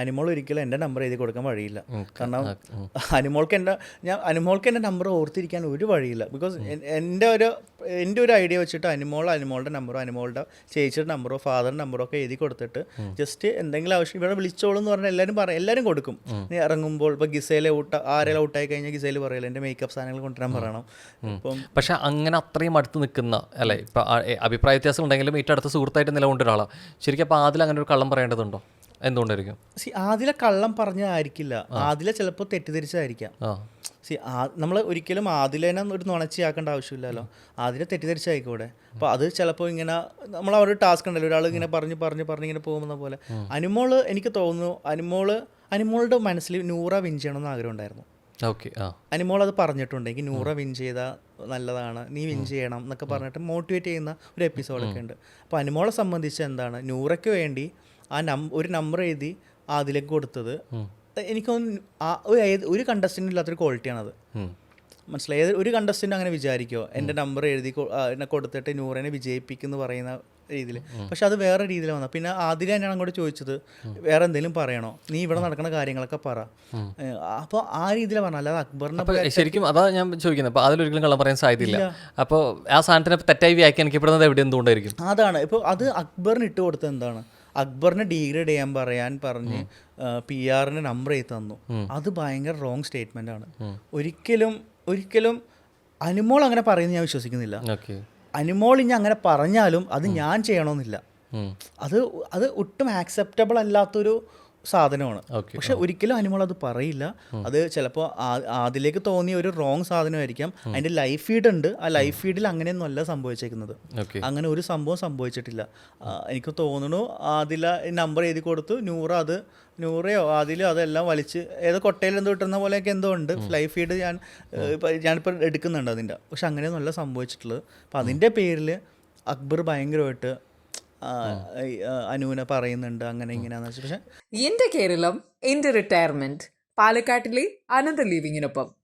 അനിമോൾ ഒരിക്കലും എന്റെ നമ്പർ എഴുതി കൊടുക്കാൻ വഴിയില്ല. കാരണം അനിമോൾക്ക് എന്റെ ഞാൻ അനിമോൾക്ക് എന്റെ നമ്പർ ഓർത്തിരിക്കാൻ ഒരു വഴിയില്ല. ബിക്കോസ് എന്റെ ഒരു എന്റെ ഒരു ഐഡിയ വെച്ചിട്ട് അനിമോൾ അനിമോളുടെ നമ്പറോ അനിമോളുടെ ചേച്ചിയുടെ നമ്പറോ ഫാദറിന്റെ നമ്പറോ ഒക്കെ എഴുതി കൊടുത്തിട്ട് ജസ്റ്റ് എന്തെങ്കിലും ആവശ്യം ഇവിടെ വിളിച്ചോളൂ എന്ന് പറഞ്ഞാൽ എല്ലാവരും പറയും എല്ലാവരും കൊടുക്കും. നീ ഇറങ്ങുമ്പോൾ ഇപ്പോൾ ഗിസയിലെ ഔട്ട് ആരെല്ലാം ഔട്ടായി കഴിഞ്ഞാൽ ഗിസയിൽ പറയില്ല എന്റെ മേക്കപ്പ് സാധനങ്ങൾ കൊണ്ടുവരാൻ പറയണം. ഇപ്പം പക്ഷേ അങ്ങനെ അത്രയും അടുത്ത് നിൽക്കുന്ന അല്ലേ ഇപ്പം അഭിപ്രായ വ്യത്യാസം ഉണ്ടെങ്കിലും ഏറ്റവും അടുത്ത സുഹൃത്തായിട്ട് നിലകൊണ്ട ഒരാളാണ് ശരിക്കും അപ്പോൾ അതിൽ അങ്ങനെ ഒരു കള്ളം പറയേണ്ടതുണ്ടോ? എന്തുകൊണ്ടായിരിക്കും? സി ആദിലെ കള്ളം പറഞ്ഞതായിരിക്കില്ല ആദിലെ ചിലപ്പോൾ തെറ്റിദ്ധരിച്ചതായിരിക്കാം ആ. സി നമ്മൾ ഒരിക്കലും ആദിലേനെ ഒരു നുണച്ചിയാക്കേണ്ട ആവശ്യമില്ലല്ലോ. ആദിലെ തെറ്റിദ്ധരിച്ചായിക്കോടെ അപ്പോൾ അത് ചിലപ്പോൾ ഇങ്ങനെ നമ്മൾ അവരുടെ ടാസ്ക് ഉണ്ടല്ലോ. ഒരാൾ ഇങ്ങനെ പറഞ്ഞ് പറഞ്ഞ് പറഞ്ഞ് ഇങ്ങനെ പോകുന്ന പോലെ. അനുമോൾ എനിക്ക് തോന്നുന്നു അനുമോൾ അനുമോളുടെ മനസ്സിൽ നൂറ വിൻ ചെയ്യണമെന്ന് ആഗ്രഹം ഉണ്ടായിരുന്നു. ഓക്കെ ആ. അനിമോൾ അത് പറഞ്ഞിട്ടുണ്ട്. എനിക്ക് നൂറ വിൻ ചെയ്താൽ നല്ലതാണ്. നീ വിൻ ചെയ്യണം എന്നൊക്കെ പറഞ്ഞിട്ട് മോട്ടിവേറ്റ് ചെയ്യുന്ന ഒരു എപ്പിസോഡൊക്കെ ഉണ്ട്. അപ്പോൾ അനിമോളെ സംബന്ധിച്ച് എന്താണ്? നൂറയ്ക്ക് വേണ്ടി ആ നം ഒരു നമ്പർ എഴുതി അതിലേക്ക് കൊടുത്തത്. എനിക്ക് ആ ഒരു കണ്ടസ്റ്റന്റ് ഇല്ലാത്തൊരു ക്വാളിറ്റിയാണത് മനസ്സിലായി? ഒരു കണ്ടസ്റ്റന്റ് അങ്ങനെ വിചാരിക്കുമോ എന്റെ നമ്പർ എഴുതി എന്നെ കൊടുത്തിട്ട് നൂറിനെ വിജയിപ്പിക്കുന്നു പറയുന്ന രീതിയിൽ പക്ഷെ അത് വേറെ രീതിയിൽ വന്നു പിന്നെ ആദ്യം തന്നെയാണ് അങ്ങോട്ട് ചോദിച്ചത്. വേറെ എന്തെങ്കിലും പറയണോ? നീ ഇവിടെ നടക്കുന്ന കാര്യങ്ങളൊക്കെ പറ. അപ്പോൾ ആ രീതിയിൽ പറഞ്ഞു അല്ലാതെ അക്ബറിനെ ശരിക്കും അതാ ഞാൻ ചോദിക്കുന്നത് അപ്പോൾ അതിലൊരിക്കലും കള്ളം പറയാൻ സാധ്യതയില്ല. അപ്പോൾ ആ സാധനത്തിനെ തെറ്റായി വ്യാഖ്യാനിക്കപ്പെടുന്നത് എവിടെ എന്തുകൊണ്ടായിരിക്കും? അതാണ്. ഇപ്പോൾ അത് അക്ബറിന് ഇട്ട് കൊടുത്തത് എന്താണ്? അക്ബറിനെ ഡീഗ്രേഡ് ചെയ്യാൻ പറയാൻ പറഞ്ഞ് പി ആറിന്റെ നമ്പർ ചെയ്ത് തന്നു. അത് ഭയങ്കര റോങ് സ്റ്റേറ്റ്മെന്റ് ആണ്. ഒരിക്കലും ഒരിക്കലും അനുമോൾ അങ്ങനെ പറയുന്നത് ഞാൻ വിശ്വസിക്കുന്നില്ല. അനുമോൾ ഇനി അങ്ങനെ പറഞ്ഞാലും അത് ഞാൻ ചെയ്യണമെന്നില്ല അത് അത് ഒട്ടും ആക്സെപ്റ്റബിൾ അല്ലാത്തൊരു സാധനമാണ്. പക്ഷെ ഒരിക്കലും അനിമൾ അത് പറയില്ല. അത് ചിലപ്പോൾ അതിലേക്ക് തോന്നിയ ഒരു റോങ് സാധനമായിരിക്കാം. അതിന്റെ ലൈഫ് ഫീഡ് ഉണ്ട്. ആ ലൈഫ് ഫീഡിൽ അങ്ങനെയൊന്നും അല്ല സംഭവിച്ചേക്കുന്നത്. അങ്ങനെ ഒരു സംഭവം സംഭവിച്ചിട്ടില്ല. എനിക്ക് തോന്നുന്നു അതില നമ്പർ എഴുതി കൊടുത്തു. നൂറ് അത് നൂറയോ അതിലോ അതെല്ലാം വലിച്ച് ഏതോ കൊട്ടയിൽ എന്തോ കിട്ടുന്ന പോലെയൊക്കെ എന്തോ ഉണ്ട്. ലൈഫ് ഫീഡ് ഞാൻ ഞാനിപ്പോൾ എടുക്കുന്നുണ്ട് അതിന്റെ പക്ഷെ അങ്ങനെയൊന്നും അല്ല സംഭവിച്ചിട്ടുള്ളത്. അപ്പം അതിന്റെ പേരിൽ അക്ബർ ഭയങ്കരമായിട്ട് അനുവിനെ പറയുന്നുണ്ട് അങ്ങനെ ഇങ്ങനെയാന്ന് പക്ഷെ എന്റെ കേരളം എന്റെ റിട്ടയർമെന്റ് പാലക്കാട്ടിലെ അനന്ത ലിവിങ്ങിനൊപ്പം